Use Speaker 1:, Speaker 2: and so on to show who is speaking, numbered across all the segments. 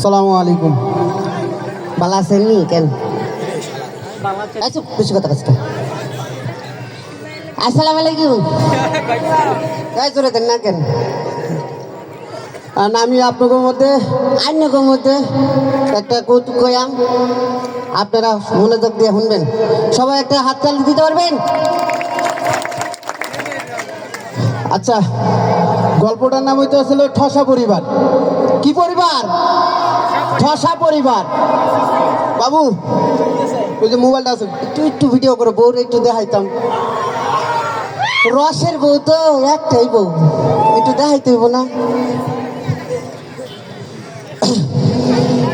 Speaker 1: সালামু আলাইকুম।
Speaker 2: ভালো আছেন নি কেন? আচ্ছা বেশি কথা কাজটা আসসালামু আলাইকুম। এই জোরে দেন না কেন?
Speaker 1: আর আমি আপনাদের মধ্যে
Speaker 2: আন্যকের মধ্যে একটা কৌতুক কয়াম আপনারা মনোযোগ দিয়ে শুনবেন। সবাই একটা হাত তালি দিতে পারবেন?
Speaker 1: আচ্ছা গল্পটার নাম হইতে ছিল ঠসা পরিবার। কি পরিবার? ঠসা পরিবার। বাবু, ওই যে মোবাইলটা আছে,
Speaker 2: একটু একটু ভিডিও করে বউর একটু দেখাইতাম। রসের বউ তো একটাই বউ, একটু দেখাইতে হইব না।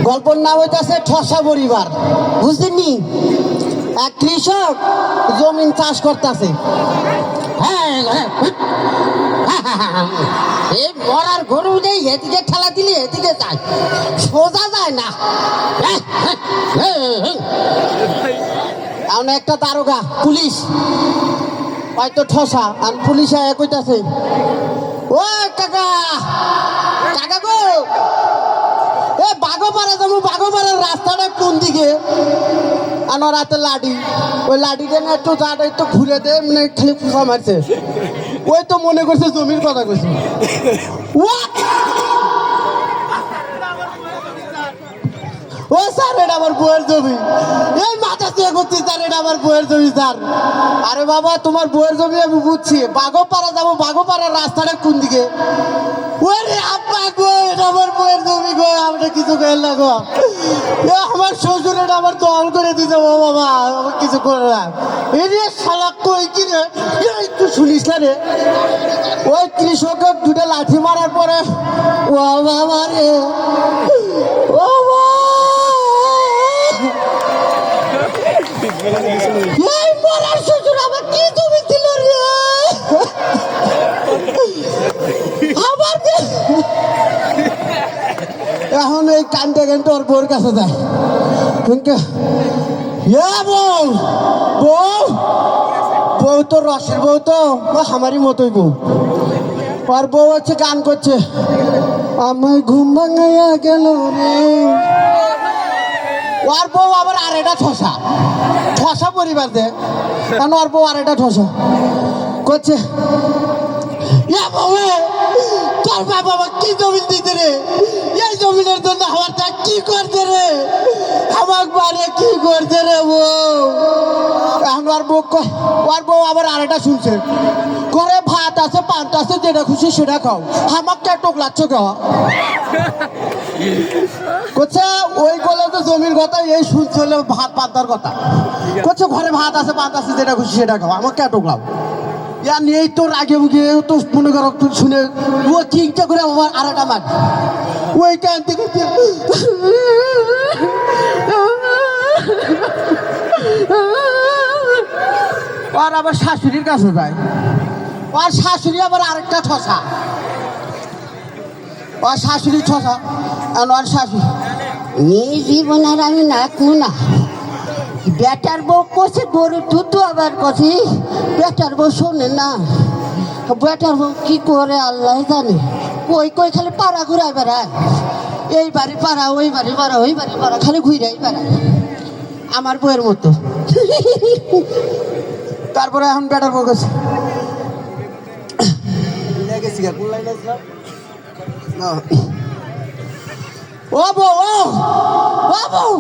Speaker 1: গল্পের নাম হইতেছে ঠসা পরিবার।
Speaker 2: বুঝলেননি?
Speaker 1: এক কৃষক জমিন চাষ করতেছে।
Speaker 2: এই মরার গরু নেই এদিকে ঠেলা দিলে এদিকে যায় সোজা যায় না
Speaker 1: এমন একটা দারোগা পুলিশ হয়তো ঠসা আর পুলিশ আয়া কইতাছে ও কাকা কাকা গো এ বাগোপাড়া যাব বাগোপাড়ার রাস্তাটা কোন দিকে আমার হাতে লাডি। ওই লাডিটা না একটু জাটা একটু ঘুরে দে মানে খালি ফুসা মারছে। ওই তো মনে করছে জমির কথা কইছে। ও স্যার, এটা আমার বউয়ের জমি। এই মাথা দিয়ে করছি স্যার, এটা আমার বউয়ের জমি, স্যার। আরে বাবা, তোমার বউয়ের জমি আমি বুঝছি। বাগোপাড়া যাব বাগোপাড়ার রাস্তাটা কোন দিকে? ওরে আব্বা গো, এটা আমার বউয়ের জমি গো আমরা কিছু করেন না গো। এ আমার শ্বশুর এটা আমার দল করে দিতে ও বাবা আমার কিছু করে না। এই রে শালা কই কি রে? এই শুনিস না রে? ওই কৃষকের দুটো লাঠি মারার পরে, ও বাবা রে। ও বাবা এই মরার শ্বশুর আমার কি জমি ছিল রে? আমার এখন এই কান্দে কান্দে ওর বউর কাছে যায়। কিন্তু বউ বউ তো রসের বউ তো আমারই মতোই বউ। আর বউ হচ্ছে গান করছে। আমায় ঘুম ভাঙাইয়া গেল রে। ওর বউ আবার আরেকটা ঠসা। ঠসা পরিবার দে। কারণ ওর বউ আরেকটা ঠসা। করছে ইয়া বউ তোর বাবা আমার কি জমিন দিতে রে? এই জমিনের জন্য আমার তা কি করতে রে? আমার বারে কি করতে রে বউ? এখন ওর বউ ওর বউ আবার আরেকটা শুনছে। ঘরে ভাত আছে, যেটা খুশি সেটা খাও। আমাকে টোকলাচ্ছ খাওয়া। করছে ওই গলে তো জমির কথা, এই শুনছে হলে ভাত, পান্তার কথা। করছে ঘরে ভাত আছে, পান্ত আছে, যেটা খুশি সেটা খাও আমাকে কে টোকলাও ইয়া নেই তোর আগে বুকে তো মনে করো শুনে, ও চিন্তা করে আমার আর একটা ওই কান থেকে আর আবার শাশুড়ির কাছে যায়। আর শাশুড়ি আবার আরেকটা ঠসা ওর শাশুড়ি ঠসা আর ওর শাশুড়ি।
Speaker 2: এই জীবন আর আমি না। বেটার বউ কষে গরু দুধ আবার কষি বেটার বউ শোনে না। বেটার বউ কি করে আল্লাহ জানে। কই কই খালি পাড়া ঘুরাই বেড়ায়। এই বাড়ি পাড়া ওই বাড়ি পাড়া ওই বাড়ি পাড়া খালি ঘুরাই বেড়ায়।
Speaker 1: আমার বউয়ের মতো। তারপরে এখন বেটার বউ থেকে কোন লাইন আসলাম ও বউ ও বউ!